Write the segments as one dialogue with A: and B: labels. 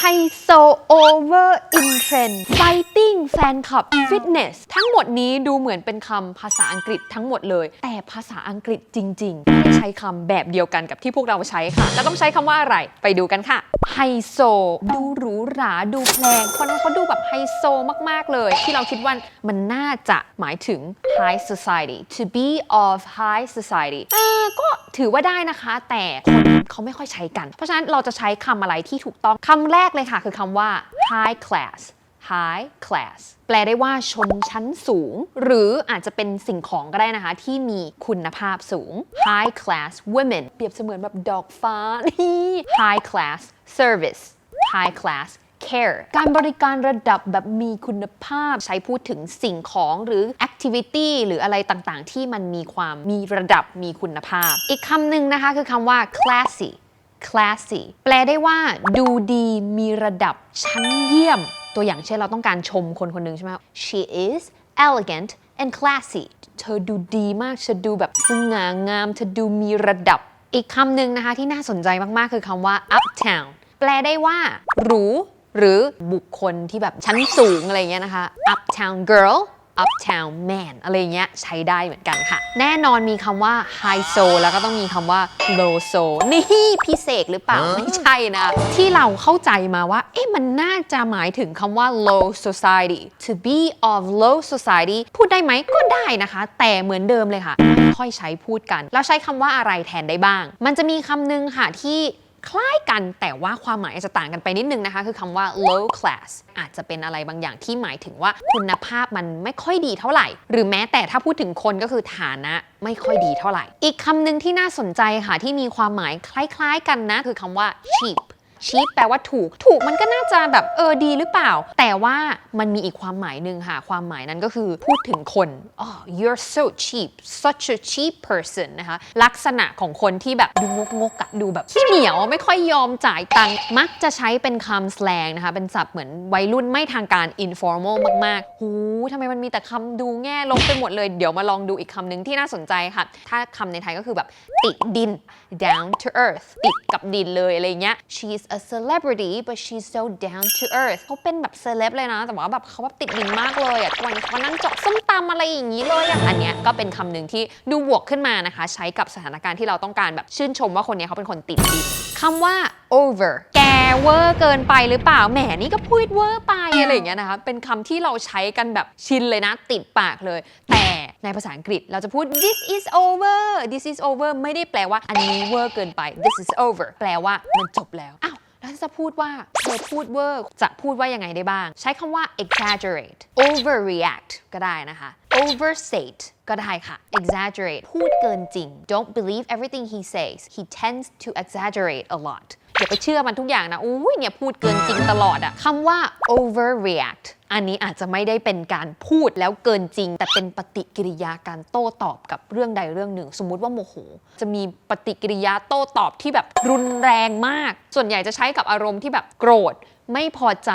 A: ไฮโซ over in trend fighting fan club fitness ทั้งหมดนี้ดูเหมือนเป็นคำภาษาอังกฤษทั้งหมดเลย แต่ภาษาอังกฤษจริงๆไม่ได้ใช้คำแบบเดียวกันกับที่พวกเราใช้ค่ะ แล้วต้องใช้คำว่าอะไร ไปดูกันค่ะไฮโซดูหรูหราดูแพงคนนั้นเขาดูแบบไฮโซมากๆเลย ที่เราคิดว่ามันน่าจะหมายถึง high society to be of high society ก็ถือว่าได้นะคะ แต่คนเขาไม่ค่อยใช้กัน เพราะฉะนั้นเราจะใช้คำอะไรที่ถูกต้องคำแรกกเลยค่ะ คือคำว่า high class high class แปลได้ว่าชนชั้นสูง หรืออาจจะเป็นสิ่งของก็ได้นะคะ ที่มีคุณภาพสูง high class women เปรียบเสมือนแบบดอกฟ้านี่ high class service high class care การบริการระดับแบบมีคุณภาพใช้พูดถึงสิ่งของหรือ activity หรืออะไรต่างๆ ที่มันมีความมีระดับมีคุณภาพ อีกคำหนึ่งนะคะคือคำว่า classy classy แปลได้ว่าดูดีมีระดับชั้นเยี่ยม ตัวอย่างเช่นเราต้องการชมคนคนหนึ่งใช่ไหม she is elegant and classy เธอดูดีมาก เธอดูแบบสง่างาม เธอดูมีระดับ อีกคำหนึ่งนะคะที่น่าสนใจมาก ๆ คือคำว่า uptown แปลได้ว่า หรู หรือบุคคลที่แบบชั้นสูงอะไรเงี้ยนะคะ uptown girl uptown man อะไรเงี้ยใช้ได้เหมือนกันค่ะ แน่นอนมีคำว่า high soul แล้วก็ต้องมีคำว่า low soul นี่พี่เสกหรือเปล่า ไม่ใช่นะ ที่เราเข้าใจมาว่า เอ๊ะมันน่าจะหมายถึงคำว่า low society to be of low society พูดได้ไหมก็ได้นะคะ แต่เหมือนเดิมเลยค่ะไม่ค่อยใช้พูดกัน แล้วใช้คำว่าอะไรแทนได้บ้าง มันจะมีคำหนึงค่ะที่ คล้ายกันแต่ว่าความหมายอาจจะต่างกันไปนิดนึงนะคะ คือคำว่า low class อาจจะเป็นอะไรบางอย่างที่หมายถึงว่าคุณภาพมันไม่ค่อยดีเท่าไหร่ หรือแม้แต่ถ้าพูดถึงคนก็คือฐานะไม่ค่อยดีเท่าไหร่ อีกคำหนึ่งที่น่าสนใจค่ะที่มีความหมายคล้าย ๆ กันนะ คือคำว่า cheap cheap แปลว่าถูก ถูกมันก็น่าจะแบบเออดีหรือเปล่า แต่ว่ามันมีอีกความหมายหนึ่งค่ะ ความหมายนั้นก็คือพูดถึงคน oh you're so cheap such a cheap person นะคะ ลักษณะของคนที่แบบดูงกงกอะดูแบบขี้เหนียวไม่ค่อยยอมจ่ายตังค์มักจะใช้เป็นคำ slang นะคะ เป็นศัพท์เหมือนวัยรุ่นไม่ทางการ informal มากๆ หูทำไมมันมีแต่คำดูแง่ลบไปหมดเลย เดี๋ยวมาลองดูอีกคำหนึ่งที่น่าสนใจค่ะ ถ้าคำในไทยก็คือแบบติดดิน down to earth ติดกับดินเลยอะไรเงี้ย she's a celebrity but she's so down to earth เขาเป็นแบบเซเลบเลยนะ แต่ว่าแบบเขาแบบติดดินมากเลยอะวันเขานั่งเจาะส้มตำอะไรอย่างนี้เลยอะอันเนี้ยก็เป็นคำหนึ่งที่ดูบวกขึ้นมานะคะ ใช้กับสถานการณ์ที่เราต้องการแบบชื่นชมว่าคนนี้เขาเป็นคนติดดินคำว่า over แกเวอร์เกินไปหรือเปล่า แหมนี่ก็พูดเวอร์ไปอะไรอย่างเงี้ยนะคะ เป็นคำที่เราใช้กันแบบชินเลยนะ ติดปากเลย แต่ในภาษาอังกฤษเราจะพูด this is over this is over ไม่ได้แปลว่าอันนี้เวอร์เกินไป this is over แปลว่ามันจบแล้วอ้าว แล้วถ้าจะพูดว่าเธอพูดเวอร์จะพูดว่ายังไงได้บ้าง ใช้คำว่า exaggerate overreact ก็ได้นะคะ overstate ก็ได้ค่ะ exaggerate พูดเกินจริง don't believe everything he says he tends to exaggerate a lot อย่าไปเชื่อมันทุกอย่างนะอุ้ยเนี่ยพูดเกินจริงตลอดอะคำว่า overreact อันนี้อาจจะไม่ได้เป็นการพูดแล้วเกินจริง แต่เป็นปฏิกิริยาการโต้ตอบกับเรื่องใดเรื่องหนึ่ง สมมุติว่าโมโห จะมีปฏิกิริยาโต้ตอบที่แบบรุนแรงมาก ส่วนใหญ่จะใช้กับอารมณ์ที่แบบโกรธ ไม่พอใจ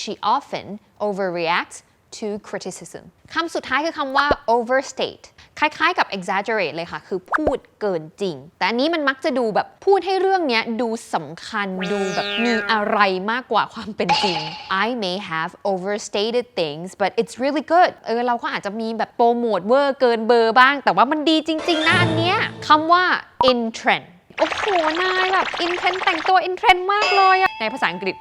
A: she often overreacts to criticism คำสุดท้ายคือคำว่า overstate คล้ายๆกับ exaggerate เลยค่ะ คือพูดเกินจริง แต่อันนี้มันมักจะดูแบบพูดให้เรื่องเนี้ยดูสำคัญดูแบบมีอะไรมากกว่าความเป็นจริง I may have overstated things but it's really good เออเราก็อาจจะมีแบบโปรโมทเวอร์เกินเบอร์บ้าง แต่ว่ามันดีจริง ๆนะอันเนี้ยคำว่า in trend โอ้โห นายแบบ in trend แต่งตัว in trend มากเลยอะในภาษาอังกฤษ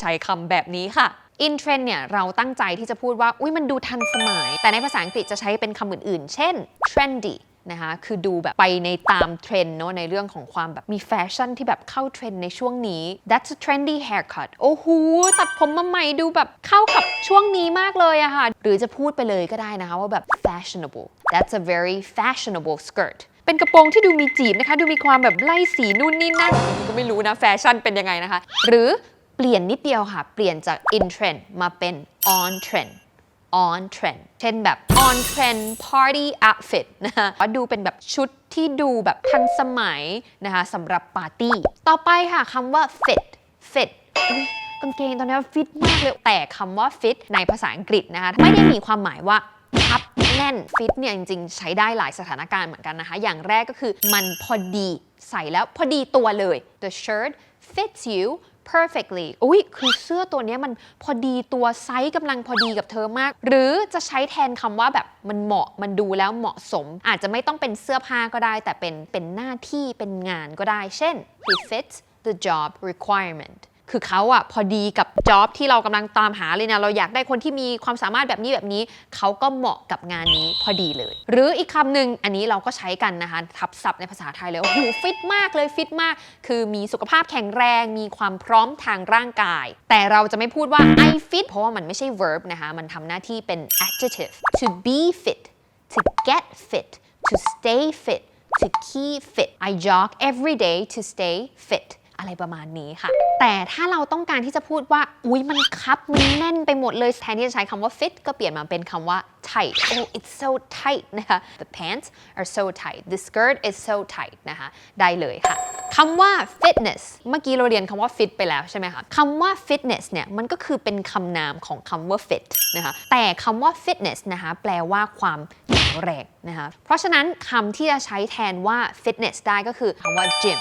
A: ใช้คำแบบนี้ค่ะ in trend เนี่ยเราตั้งใจที่จะพูดว่า อุ้ยมันดูทันสมัย แต่ในภาษาอังกฤษจะใช้เป็นคำอื่นๆ เช่น trendy นะคะคือดูแบบไปในตามเทรนด์เนาะในเรื่องของความแบบมีแฟชั่นที่แบบเข้าเทรนด์ในช่วงนี้ that's a trendy haircut โอ้โหตัดผมมาใหม่ดูแบบเข้ากับช่วงนี้มากเลยอะค่ะ หรือจะพูดไปเลยก็ได้นะคะว่าแบบ fashionable that's a very fashionable skirt เป็นกระโปรงที่ดูมีจีบนะคะ ดูมีความแบบไล่สีนู่นนี่นั่นก็ไม่รู้นะแฟชั่นเป็นยังไงนะคะ หรือ เปลี่ยนนิดเดียวค่ะ เปลี่ยนจาก in trend มาเป็น on trend on trend เช่นแบบ on trend party outfit นะคะดูเป็นแบบชุดที่ดูแบบทันสมัยนะคะสำหรับปาร์ตี้ ต่อไปค่ะคำว่า fit fit กางเกงตอนนี้ฟิตมากเลย แต่คำว่า fit ในภาษาอังกฤษนะคะไม่ได้มีความหมายว่าพับแน่นฟิตเนี่ยจริงๆ ใช้ได้หลายสถานการณ์เหมือนกันนะคะ อย่างแรกก็คือมันพอดีใส่แล้วพอดีตัวเลย the shirt fits you perfectly อุ้ยคือเสื้อตัวนี้มันพอดีตัวไซส์กำลังพอดีกับเธอมาก หรือจะใช้แทนคำว่าแบบมันเหมาะมันดูแล้วเหมาะสม อาจจะไม่ต้องเป็นเสื้อผ้าก็ได้ แต่เป็นเป็นหน้าที่เป็นงานก็ได้ เช่น he fits the job requirement คือเขาอะพอดีกับจ็อบที่เรากำลังตามหาเลยนะเราอยากได้คนที่มีความสามารถแบบนี้แบบนี้ เขาก็เหมาะกับงานนี้พอดีเลย หรืออีกคำหนึ่งอันนี้เราก็ใช้กันนะคะทับศัพท์ในภาษาไทยเลยโอ้โหฟิตมากเลยฟิตมาก คือมีสุขภาพแข็งแรง มีความพร้อมทางร่างกาย แต่เราจะไม่พูดว่า I fit เพราะว่ามันไม่ใช่ verb นะคะมันทำหน้าที่เป็น adjective to be fit to get fit to stay fit to keep fit I jog every day to stay fit อะไรประมาณนี้ค่ะ แต่ถ้าเราต้องการที่จะพูดว่า อุ๊ยมันคับมันแน่นไปหมดเลยแทนที่จะใช้คำว่า fit ก็เปลี่ยนมาเป็นคำว่า tight oh it's so tight นะคะ the pants are so tight the skirt is so tight นะคะ ได้เลยค่ะคำว่า fitness เมื่อกี้เราเรียนคำว่า fit ไปแล้วใช่ไหมคะคำว่า fitness เนี่ยมันก็คือเป็นคำนามของคำว่า fit นะคะแต่คำว่า fitness นะคะแปลว่าความแข็งแรงนะคะเพราะฉะนั้นคำที่จะใช้แทนว่า fitness ได้ก็คือคำว่า gym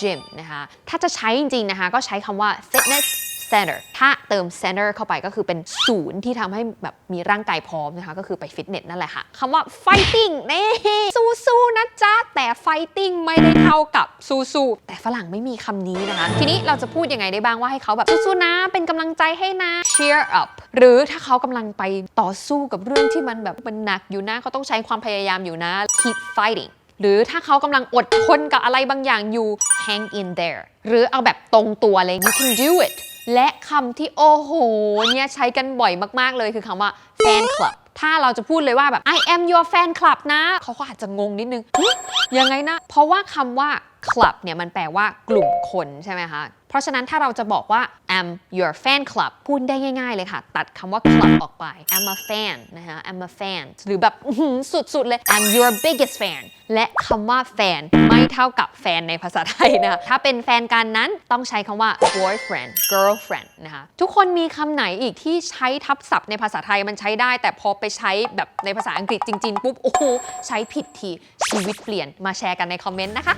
A: gym นะคะ ถ้าจะใช้จริงๆนะคะ ก็ใช้คำว่า fitness center ถ้าเติม center เข้าไปก็คือเป็นศูนย์ที่ทำให้แบบมีร่างกายพร้อมนะคะ ก็คือไปฟิตเนสนั่นแหละค่ะคำว่า fighting นี่สู้ๆนะจ๊ะ แต่ fighting ไม่ได้เท่ากับสู้ๆแต่ฝรั่งไม่มีคำนี้นะคะ ทีนี้เราจะพูดยังไงได้บ้างว่าให้เขาแบบสู้ๆนะ เป็นกำลังใจให้นะ cheer up หรือถ้าเขากำลังไปต่อสู้กับเรื่องที่มันแบบมันหนักอยู่นะเขาต้องใช้ความพยายามอยู่นะ keep fighting หรือถ้าเขากำลังอดทนกับอะไรบางอย่างอยู่ hang in there หรือเอาแบบตรงตัวเลย you can do it และคำที่โอ้โหเนี่ยใช้กันบ่อยมาก ๆ เลยคือคำว่า fan club ถ้าเราจะพูดเลยว่าแบบ I am your fan club นะ เขาก็อาจจะงงนิดนึงยังไงนะ เพราะว่าคำว่า club เนี่ยมันแปลว่ากลุ่มคนใช่ไหมคะ เพราะฉะนั้นถ้าเราจะบอกว่า I'm your fan club พูดได้ง่าย ๆ เลยค่ะ ตัดคำว่า club ออกไป I'm a fan นะคะ I'm a fan หรือแบบสุด ๆ เลย I'm your biggest fan และคำว่าแฟนไม่เท่ากับแฟนในภาษาไทยนะคะ ถ้าเป็นแฟนกันนั้นต้องใช้คำว่า boyfriend girlfriend นะคะ ทุกคนมีคำไหนอีกที่ใช้ทับศัพท์ในภาษาไทยมันใช้ได้ แต่พอไปใช้แบบในภาษาอังกฤษจริงๆปุ๊บโอ้โหใช้ผิดทีชีวิตเปลี่ยนมาแชร์กันในคอมเมนต์นะคะ